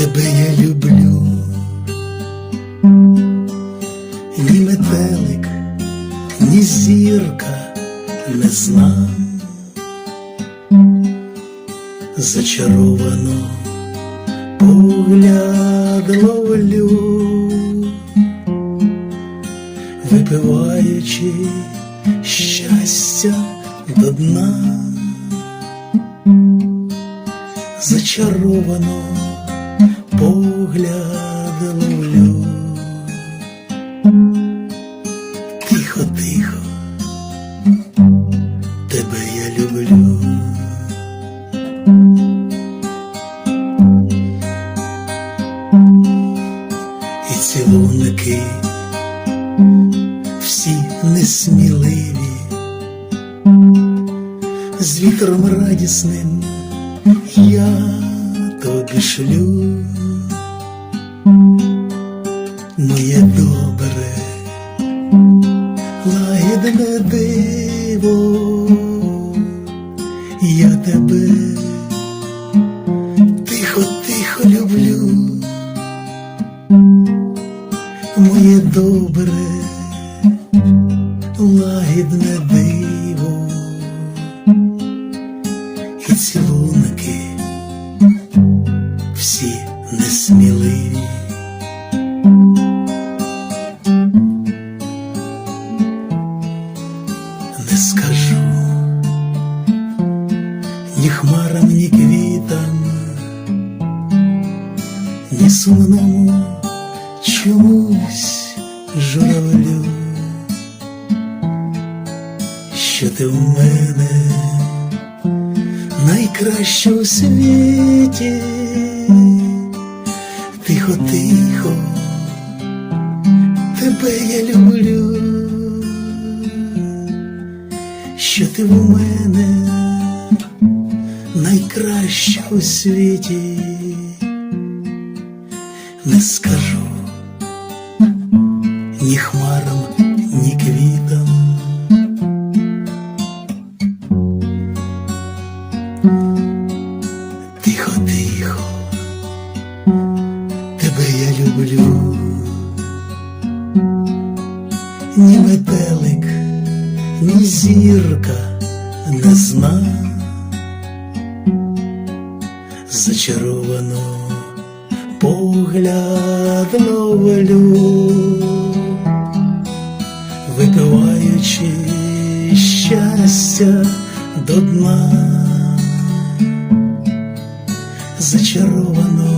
тебе я люблю, ні метелик, ні зірка не зна, зачаровано погляд ловлю, випиваючи щастя до дна, зачаровано погляд ловлю. Тихо, тихо, тебе я люблю. І цілунки всі несміливі, з вітром радісним я тобі шлю, моє добре лагідне диво, я тебе тихо, тихо люблю, моє добре, лагідне диво, і цілунки ні хмарам, ні квітам, ні сумному чомусь журавлю, що ти в мене найкраща у світі, тихо, тихо, тебе я люблю. Що ти в мене найкраща у світі, не скажу ні хмарам, ні квітам. Тихо, тихо, тебе я люблю, ні метелик ні зірка не зна, зачаровано погляд ловлю, випиваючи щастя до дна, зачаровано